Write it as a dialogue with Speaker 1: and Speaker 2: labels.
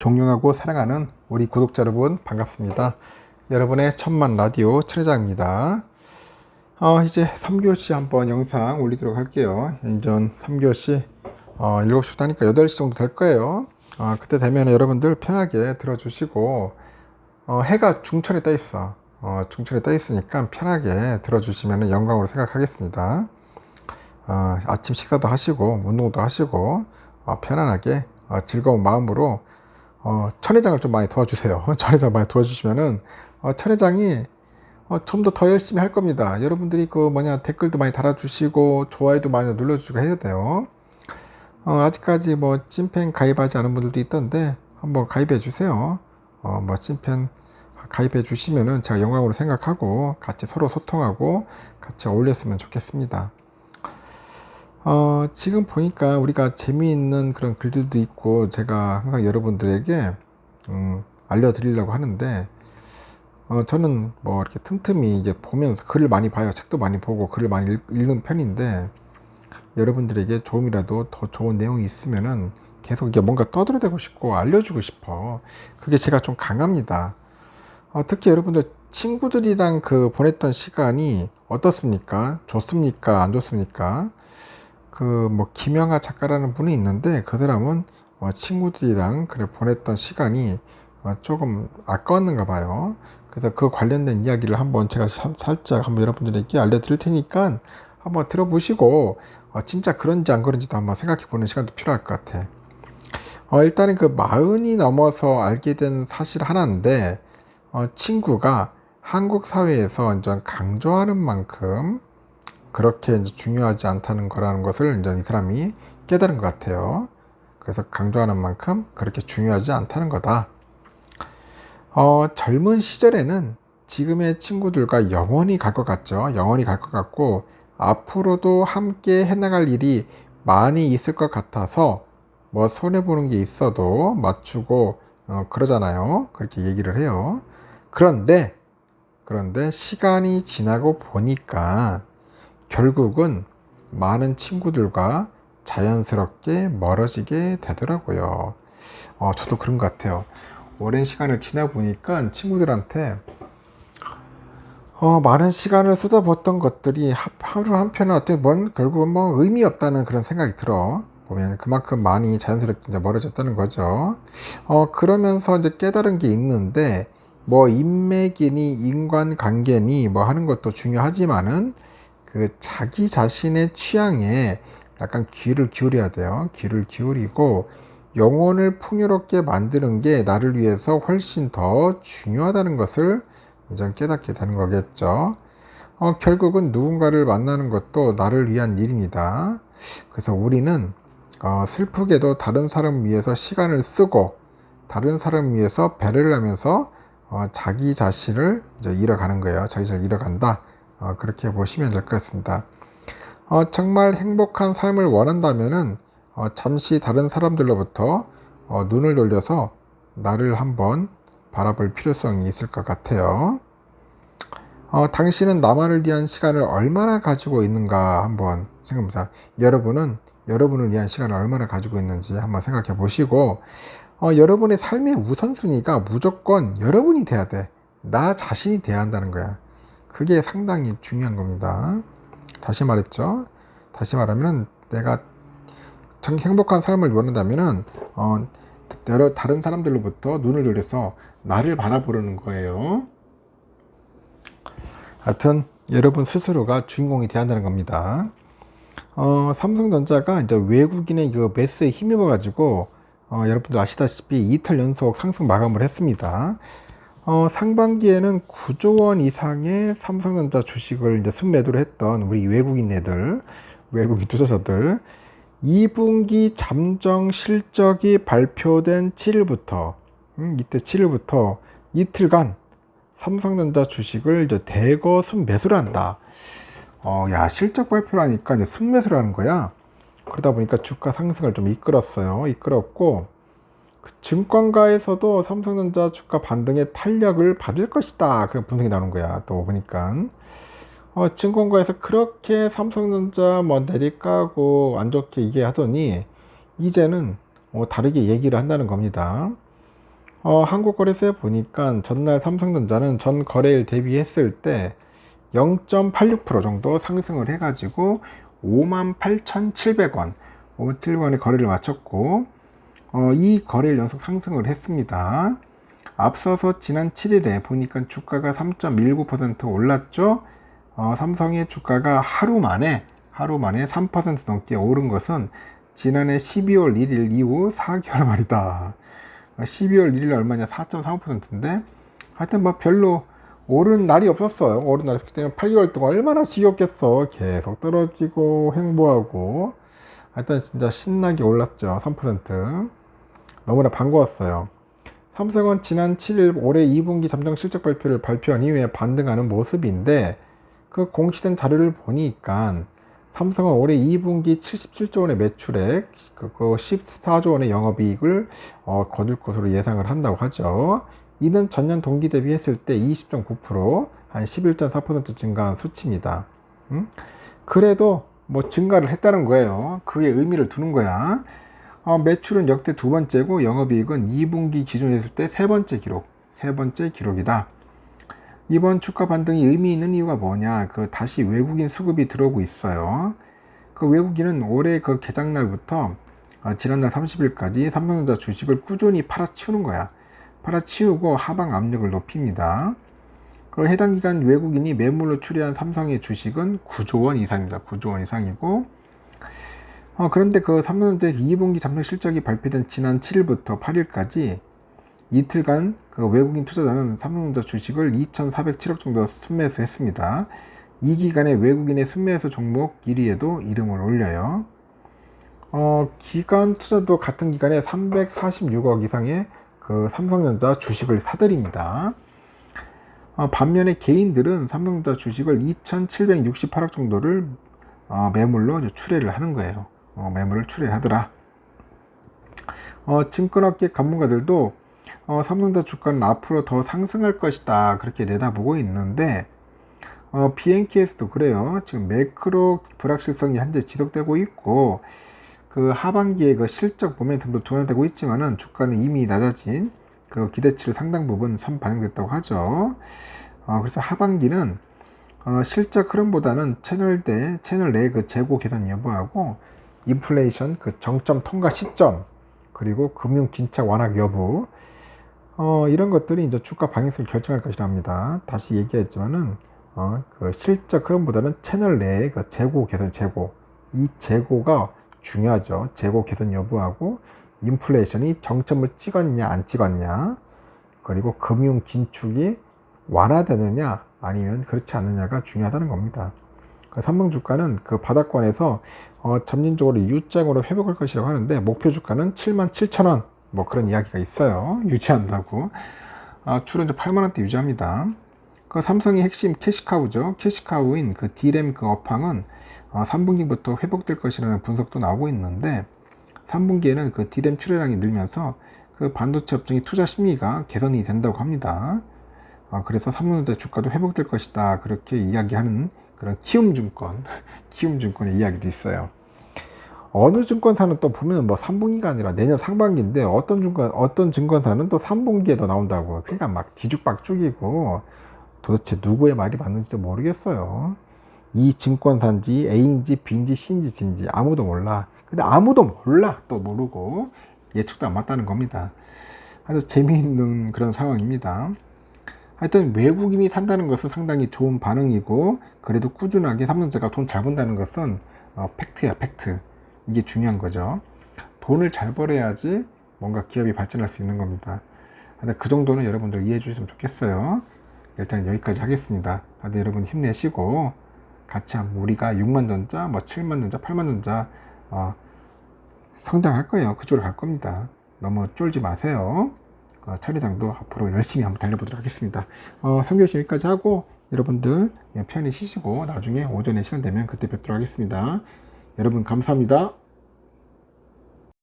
Speaker 1: 존경하고 사랑하는 우리 구독자 여러분 반갑습니다. 여러분의 천만 라디오 천회장입니다. 어, 이제 3교시 한번 영상 올리도록 할게요. 인전 3교시 어, 7시부터 하니까 8시 정도 될 거예요. 어, 그때 되면 여러분들 편하게 들어주시고 어, 해가 중천에 떠 있어. 어, 중천에 떠 있으니까 편하게 들어주시면 영광으로 생각하겠습니다. 어, 아침 식사도 하시고 운동도 하시고 어, 편안하게 어, 즐거운 마음으로 어, 천회장을 좀 많이 도와주세요. 천회장 많이 도와주시면은 어, 천회장이 어, 좀 더 더 열심히 할 겁니다. 여러분들이 그 뭐냐 댓글도 많이 달아주시고 좋아요도 많이 눌러주고 해야 돼요. 어, 아직까지 뭐 찐팬 가입하지 않은 분들도 있던데 한번 가입해 주세요. 어, 뭐 찐팬 가입해 주시면은 제가 영광으로 생각하고 같이 서로 소통하고 같이 어울렸으면 좋겠습니다. 어, 지금 보니까 우리가 재미있는 그런 글들도 있고 제가 항상 여러분들에게 음, 알려드리려고 하는데 어, 저는 뭐 이렇게 틈틈이 이제 보면서 글을 많이 봐요. 책도 많이 보고 글을 많이 읽, 읽는 편인데 여러분들에게 조금이라도 더 좋은 내용이 있으면은 계속 이게 뭔가 떠들어대고 싶고 알려주고 싶어. 그게 제가 좀 강합니다. 어, 특히 여러분들 친구들이랑 그 보냈던 시간이 어떻습니까? 좋습니까? 안 좋습니까? 그 뭐 김영하 작가라는 분이 있는데 그 사람은 어, 친구들이랑 그래 보냈던 시간이 어, 조금 아까웠는가 봐요. 그래서 그 관련된 이야기를 한번 제가 사, 살짝 한번 여러분들에게 알려드릴 테니까 한번 들어보시고 어, 진짜 그런지 안 그런지도 한번 생각해 보는 시간도 필요할 것 같아. 어, 일단은 그 마흔이 넘어서 알게 된 사실 하나인데 어, 친구가 한국 사회에서 이제 강조하는 만큼 그렇게 이제 중요하지 않다는 거라는 것을 이제 이 사람이 깨달은 것 같아요. 그래서 강조하는 만큼 그렇게 중요하지 않다는 거다. 어, 젊은 시절에는 지금의 친구들과 영원히 갈 것 같죠. 영원히 갈 것 같고 앞으로도 함께 해나갈 일이 많이 있을 것 같아서 뭐 손해 보는 게 있어도 맞추고 어, 그러잖아요. 그렇게 얘기를 해요. 그런데 그런데 시간이 지나고 보니까 결국은 많은 친구들과 자연스럽게 멀어지게 되더라고요. 어, 저도 그런 것 같아요. 오랜 시간을 지나 보니까 친구들한테 어, 많은 시간을 쏟아붓던 것들이 하루 한편에 어떻게 뭔 결국은 뭐 의미 없다는 그런 생각이 들어. 보면 그만큼 많이 자연스럽게 이제 멀어졌다는 거죠. 어, 그러면서 이제 깨달은 게 있는데 뭐 인맥이니 인간관계니 뭐 하는 것도 중요하지만은 그 자기 자신의 취향에 약간 귀를 기울여야 돼요. 귀를 기울이고 영혼을 풍요롭게 만드는 게 나를 위해서 훨씬 더 중요하다는 것을 이제 깨닫게 되는 거겠죠. 어, 결국은 누군가를 만나는 것도 나를 위한 일입니다. 그래서 우리는 어, 슬프게도 다른 사람을 위해서 시간을 쓰고 다른 사람을 위해서 배려를 하면서 어, 자기 자신을 이제 잃어가는 거예요. 자기 자신을 잃어간다. 어, 그렇게 보시면 될 것 같습니다. 어, 정말 행복한 삶을 원한다면은 어, 잠시 다른 사람들로부터 어, 눈을 돌려서 나를 한번 바라볼 필요성이 있을 것 같아요. 어, 당신은 나만을 위한 시간을 얼마나 가지고 있는가 한번 생각해보자. 여러분은 여러분을 위한 시간을 얼마나 가지고 있는지 한번 생각해 보시고, 어, 여러분의 삶의 우선순위가 무조건 여러분이 돼야 돼. 나 자신이 돼야 한다는 거야. 그게 상당히 중요한 겁니다. 다시 말했죠. 다시 말하면 내가 정 행복한 삶을 원한다면은 어, 여러 다른 사람들로부터 눈을 돌려서 나를 바라보려는 거예요. 하여튼 여러분 스스로가 주인공이 돼야 한다는 겁니다. 어, 삼성전자가 이제 외국인의 그 매스에 힘입어 가지고 어, 여러분들 아시다시피 이틀 연속 상승 마감을 했습니다. 어, 상반기에는 9조 원 이상의 삼성전자 주식을 이제 순매도를 했던 우리 외국인 애들, 외국인 투자자들, 2분기 잠정 실적이 발표된 7일부터, 음, 이때 7일부터 이틀간 삼성전자 주식을 이제 대거 순매수를 한다. 어, 야, 실적 발표라니까 이제 순매수를 하는 거야. 그러다 보니까 주가 상승을 좀 이끌었어요. 이끌었고, 그 증권가에서도 삼성전자 주가 반등의 탄력을 받을 것이다. 그런 분석이 나오는 거야. 또 보니까. 어, 증권가에서 그렇게 삼성전자 뭐 내리까고 안 좋게 얘기하더니 이제는 뭐 다르게 얘기를 한다는 겁니다. 어, 한국거래소에 보니까 전날 삼성전자는 전 거래일 대비했을 때 0.86% 정도 상승을 해가지고 58,700원, 58,700원의 거래를 마쳤고, 어, 이 거래일 연속 상승을 했습니다. 앞서서 지난 7일에 보니까 주가가 3.19% 올랐죠. 어, 삼성의 주가가 하루 만에 하루 만에 3% 넘게 오른 것은 지난해 12월 1일 이후 4개월 만이다. 12월 1일 얼마냐? 4.35%인데 하여튼 뭐 별로 오른 날이 없었어요. 오른 날이 없기 때문에 8개월 동안 얼마나 지겹겠어. 계속 떨어지고 횡보하고 하여튼 진짜 신나게 올랐죠. 3%. 너무나 반가웠어요. 삼성은 지난 7일 올해 2분기 잠정 실적 발표를 발표한 이후에 반등하는 모습인데 그 공시된 자료를 보니까 삼성은 올해 2분기 77조 원의 매출액, 그거 14조 원의 영업이익을 어, 거둘 것으로 예상을 한다고 하죠. 이는 전년 동기 대비했을 때 20.9%, 한 11.4% 증가한 수치입니다. 음? 그래도 뭐 증가를 했다는 거예요. 그게 의미를 두는 거야. 어, 매출은 역대 두 번째고 영업이익은 2분기 기준에 했을 때 세 번째 기록, 세 번째 기록이다. 이번 주가 반등이 의미 있는 이유가 뭐냐? 그 다시 외국인 수급이 들어오고 있어요. 그 외국인은 올해 그 개장날부터 어, 지난달 30일까지 삼성전자 주식을 꾸준히 팔아치우는 거야. 팔아치우고 하방 압력을 높입니다. 그 해당 기간 외국인이 매물로 추리한 삼성의 주식은 9조 원 이상입니다. 9조 원 이상이고 어, 그런데 그 삼성전자 2분기 잠정 실적이 발표된 지난 7일부터 8일까지 이틀간 그 외국인 투자자는 삼성전자 주식을 2,407억 정도 순매수했습니다. 이 기간에 외국인의 순매수 종목 1위에도 이름을 올려요. 어, 기간 투자도 같은 기간에 346억 이상의 그 삼성전자 주식을 사들입니다. 어, 반면에 개인들은 삼성전자 주식을 2,768억 정도를 어, 매물로 출회를 하는 거예요. 어, 매물을 출회하더라. 어, 증권업계 전문가들도 어, 삼성전자 주가는 앞으로 더 상승할 것이다 그렇게 내다보고 있는데 어, BNK에서도 그래요. 지금 매크로 불확실성이 현재 지속되고 있고 그 하반기에 그 실적 모멘텀도 둔화되고 있지만은 주가는 이미 낮아진 그 기대치를 상당 부분 선 반영됐다고 하죠. 어, 그래서 하반기는 어, 실적 흐름보다는 채널 대 채널 내 그 재고 개선 여부하고 인플레이션 그 정점 통과 시점 그리고 금융 긴착 완화 여부 어, 이런 것들이 이제 주가 방향성을 결정할 것이라 합니다. 다시 얘기했지만은 어, 그 실적 흐름보다는 채널 내의 그 재고 개선 재고 이 재고가 중요하죠. 재고 개선 여부하고 인플레이션이 정점을 찍었냐 안 찍었냐 그리고 금융 긴축이 완화되느냐 아니면 그렇지 않느냐가 중요하다는 겁니다. 그 삼성 주가는 그 바닥권에서 어, 점진적으로 U장으로 회복할 것이라고 하는데 목표 주가는 7만 7천 원. 뭐 그런 이야기가 있어요. 유지한다고. 아, 주로 이제 8만 원대 유지합니다. 그 삼성의 핵심 캐시카우죠. 캐시카우인 그 D램 그 업황은 어, 3분기부터 회복될 것이라는 분석도 나오고 있는데 3분기에는 그 D램 출하량이 늘면서 그 반도체 업종의 투자 심리가 개선이 된다고 합니다. 어, 그래서 삼성전자 주가도 회복될 것이다. 그렇게 이야기하는 그런 키움증권, 키움증권의 이야기도 있어요. 어느 증권사는 또 보면 뭐 3분기가 아니라 내년 상반기인데 어떤 증권, 어떤 증권사는 또 3분기에도 나온다고. 그러니까 막 뒤죽박죽이고 도대체 누구의 말이 맞는지 모르겠어요. 이 증권사인지 A인지 B인지 C인지 D인지 아무도 몰라. 근데 아무도 몰라. 또 모르고 예측도 안 맞다는 겁니다. 아주 재미있는 그런 상황입니다. 하여튼 외국인이 산다는 것은 상당히 좋은 반응이고 그래도 꾸준하게 삼성전자가 돈 잘 번다는 것은 어, 팩트야 팩트. 이게 중요한 거죠. 돈을 잘 벌어야지 뭔가 기업이 발전할 수 있는 겁니다. 근데 그 정도는 여러분들 이해해 주셨으면 좋겠어요. 일단 여기까지 하겠습니다. 다들 여러분 힘내시고 같이 우리가 6만 전자, 뭐 7만 전자, 8만 전자 어, 성장할 거예요. 그쪽으로 갈 겁니다. 너무 쫄지 마세요. 어, 처리장도 앞으로 열심히 한번 달려보도록 하겠습니다. 어, 3교시 여기까지 하고 여러분들 편히 쉬시고 나중에 오전에 시간 되면 그때 뵙도록 하겠습니다. 여러분 감사합니다.